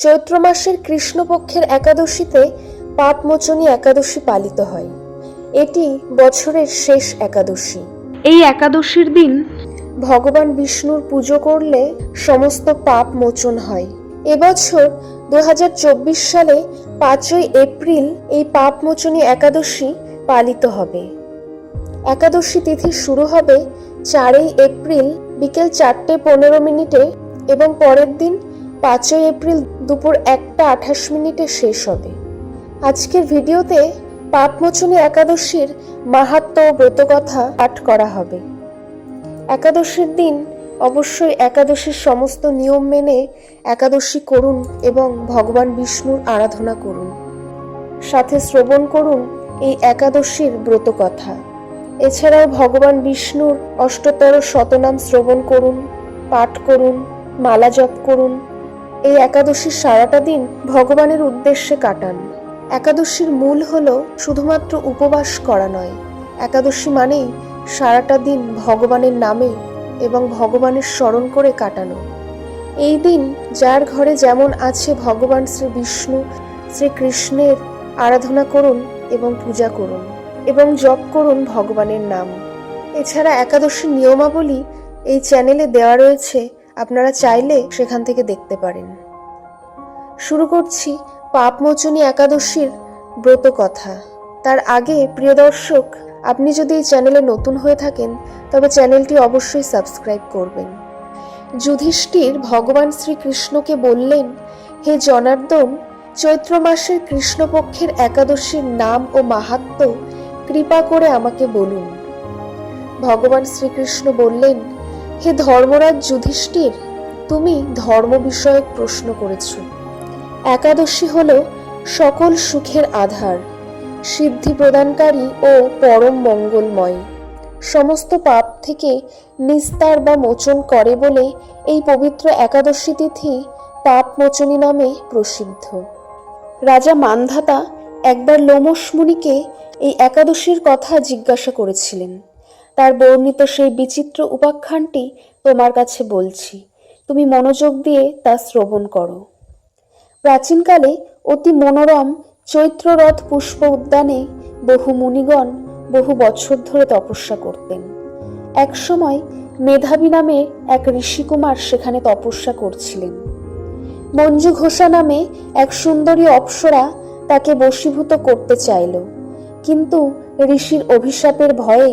চৈত্র মাসের কৃষ্ণপক্ষের একাদশীতে পাপমোচনী একাদশী পালিত হয়। এটি বছরের শেষ একাদশী। এই একাদশীর দিন ভগবান বিষ্ণুর পুজো করলে সমস্ত পাপ মোচন হয়। এবছর দু হাজার চব্বিশ সালে পাঁচই এপ্রিল এই পাপ মোচনী একাদশী পালিত হবে। একাদশী তিথি শুরু হবে চারই এপ্রিল বিকেল চারটে পনেরো মিনিটে এবং পরের দিন পাঁচই এপ্রিল দুপুর একটা আঠাশ মিনিটে শেষ হবে। আজকের ভিডিওতে পাপমোচনী একাদশীর মাহাত্ম ও ব্রতকথা পাঠ করা হবে। একাদশীর দিন অবশ্যই একাদশীর সমস্ত নিয়ম মেনে একাদশী করুন এবং ভগবান বিষ্ণুর আরাধনা করুন। সাথে শ্রবণ করুন এই একাদশীর ব্রতকথা। এছাড়াও ভগবান বিষ্ণুর অষ্টতর শতনাম শ্রবণ করুন, পাঠ করুন, মালা জপ করুন এই একাদশীর সারাটা দিন ভগবানের উদ্দেশ্যে কাটান। একাদশীর মূল হল শুধুমাত্র উপবাস করা নয়। একাদশী মানেই সারাটা দিন ভগবানের নামে এবং ভগবানের স্মরণ করে কাটানো। এই দিন যার ঘরে যেমন আছে ভগবান শ্রী বিষ্ণু শ্রীকৃষ্ণের আরাধনা করুন এবং পূজা করুন এবং জপ করুন ভগবানের নাম। এছাড়া একাদশীর নিয়মাবলী এই চ্যানেলে দেওয়া রয়েছে আপনারা চাইলে সেখান থেকে দেখতে পারেন। শুরু করছি পাপমোচনী একাদশীর ব্রত কথা। তার আগে, প্রিয় দর্শক, আপনি যদি এই চ্যানেলে নতুন হয়ে থাকেন, তবে চ্যানেলটি অবশ্যই সাবস্ক্রাইব করবেন। যুধিষ্ঠির ভগবান শ্রীকৃষ্ণকে বললেন, হে জনার্দন, চৈত্র মাসের কৃষ্ণপক্ষের একাদশীর নাম ও মাহাত্ম্য কৃপা করে আমাকে বলুন। ভগবান শ্রীকৃষ্ণ বললেন হে ধর্মরাজ যুধিষ্ঠির, তুমি ধর্ম বিষয়ক প্রশ্ন করেছ। একাদশী হল সকল সুখের আধার, সিদ্ধি প্রদানকারী ও পরম মঙ্গলময়। সমস্ত পাপ থেকে নিস্তার বা মোচন করে বলে এই পবিত্র একাদশী তিথি পাপ মোচনী নামে প্রসিদ্ধ। রাজা মানধাতা একবার লোমস মুনিকে এই একাদশীর কথা জিজ্ঞাসা করেছিলেন। তার বর্ণিত সেই বিচিত্র উপাখ্যানটি তোমার কাছে বলছি। তুমি মনোযোগ দিয়ে তা শ্রবণ করো। প্রাচীনকালে অতি মনোরম চৈত্ররথ পুষ্প উদ্যানে বহু মুনিগণ বহু বছর ধরে তপস্যা করতেন। একসময় মেধাবী নামে এক ঋষিকুমার সেখানে তপস্যা করছিলেন। মঞ্জু ঘোষা নামে এক সুন্দরী অপ্সরা তাকে বশীভূত করতে চাইল, কিন্তু ঋষির অভিশাপের ভয়ে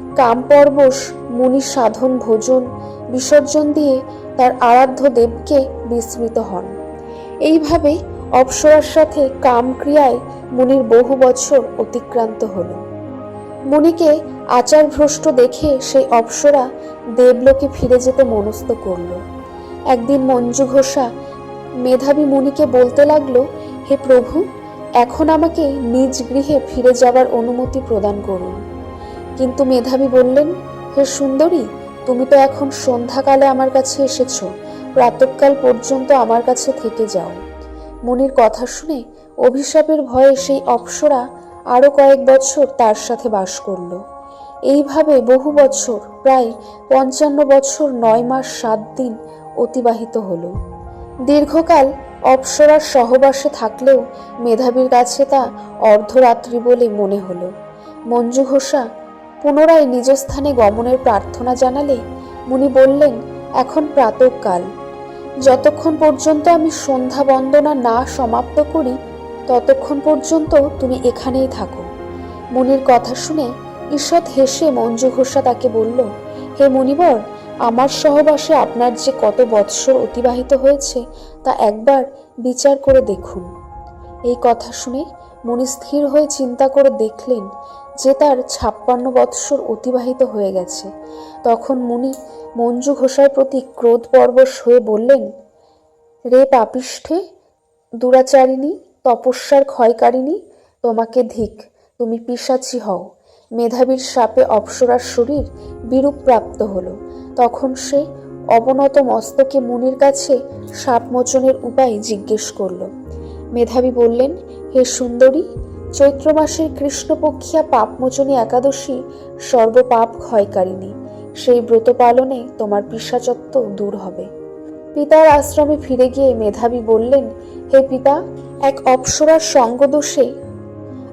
কামপর্বশ মুনি সাধন ভোজন, বিসর্জন দিয়ে তার আরাধ্য দেবকে বিস্মৃত হন। এইভাবে অপ্সরার সাথে কামক্রিয়ায় মুনির বহু বছর অতিক্রান্ত হল। মুনিকে আচার ভ্রষ্ট দেখে সেই অপ্সরা দেবলোকে ফিরে যেতে মনস্থ করল। একদিন মঞ্জু ঘোষা মেধাবী মুনিকে বলতে লাগল, হে প্রভু, এখন আমাকে নিজ গৃহে ফিরে যাবার অনুমতি প্রদান করুন। কিন্তু মেধাবী বললেন, হে সুন্দরী, তুমি তো এখন সন্ধ্যাকালে আমার কাছে এসেছ প্রাতকাল পর্যন্ত আমার কাছে থেকে যাও। মুনির কথা শুনে অভিশাপের ভয়ে সেই অপ্সরা আরও কয়েক বছর তার সাথে বাস করল। এইভাবে বহু বছর, প্রায় পঞ্চান্ন বছর নয় মাস সাত দিন অতিবাহিত হলো। দীর্ঘকাল অপ্সরার সহবাসে থাকলেও মেধাবীর কাছে তা অর্ধরাত্রি বলে মনে হলো। মঞ্জু ঘোষা পুনরায় নিজ স্থানে গমনের প্রার্থনা জানালে মুনি বললেন, এখন প্রাতকাল। যতক্ষণ পর্যন্ত আমি সন্ধ্যা বন্দনা না সমাপ্ত করি, ততক্ষণ পর্যন্ত তুমি এখানেই থাকো। মুনির কথা শুনে ঈষৎ হেসে মঞ্জু ঘোষা তাকে বলল, হে মুনিবর, আমার সহবাসে আপনার যে কত বৎসর অতিবাহিত হয়েছে, তা একবার বিচার করে দেখুন। এই কথা শুনে মুনি স্থির হয়ে চিন্তা করে দেখলেন যে তার ছাপ্পান্ন বৎসর অতিবাহিত হয়ে গেছে। তখন মুনি মঞ্জু ঘোষার প্রতি ক্রোধ পরবশ হয়ে বললেন, রে পাপিষ্ঠে, দুরাচারিণী, তপস্যার ক্ষয়কারিণী, তোমাকে ধিক, তুমি পিসাচি হও। মেধাবীর সাপে অপ্সরার শরীর বিরূপ প্রাপ্ত হল। তখন সে অবনত মস্তকে মুনির কাছে সাপ মোচনের উপায় জিজ্ঞেস করল। মেধাবী বললেন, হে সুন্দরী চৈত্র মাসের কৃষ্ণপক্ষিয়া পাপমোচনী একাদশী সর্বপাপ ক্ষয়কারিণী। সেই ব্রত পালনে তোমার পিসাচত্ব দূর হবে। পিতার আশ্রমে ফিরে গিয়ে মেধাবী বললেন, হে পিতা, এক অপ্সরার সঙ্গদোষে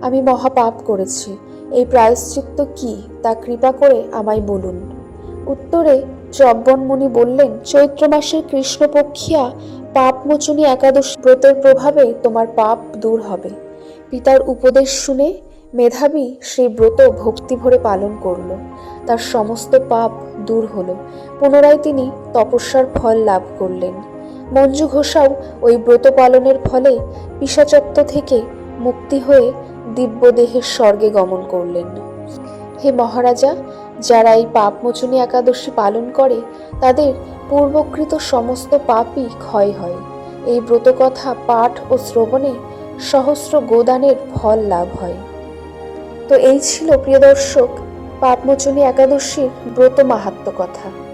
আমি মহাপাপ করেছি। এই প্রায়শ্চিত্ত কি? তা কৃপা করে আমায় বলুন। উত্তরে চব্বনমুনি বললেন চৈত্র মাসের কৃষ্ণপক্ষিয়া পাপমোচনী একাদশী ব্রতের প্রভাবে তোমার পাপ দূর হবে। পিতার উপদেশ শুনে মেধাবী সেই ব্রত ভক্তি ভরে পালন করল। তার সমস্ত পাপ দূর হলো। পুনরায় তিনি তপস্যার ফল লাভ করলেন। মঞ্জু ঘোষাও ওই ব্রত পালনের ফলে পিসাচত্ব থেকে মুক্তি হয়ে দিব্যদেহের স্বর্গে গমন করলেন। হে মহারাজা, যারা এই পাপমোচনী একাদশী পালন করে, তাদের পূর্বকৃত সমস্ত পাপই ক্ষয় হয়। এই ব্রতকথা পাঠ ও শ্রবণে সহস্র গোদানের ফল লাভ হয়। তো এই ছিল প্রিয় দর্শক পাপমোচনী একাদশীর ব্রত মাহাত্ম কথা।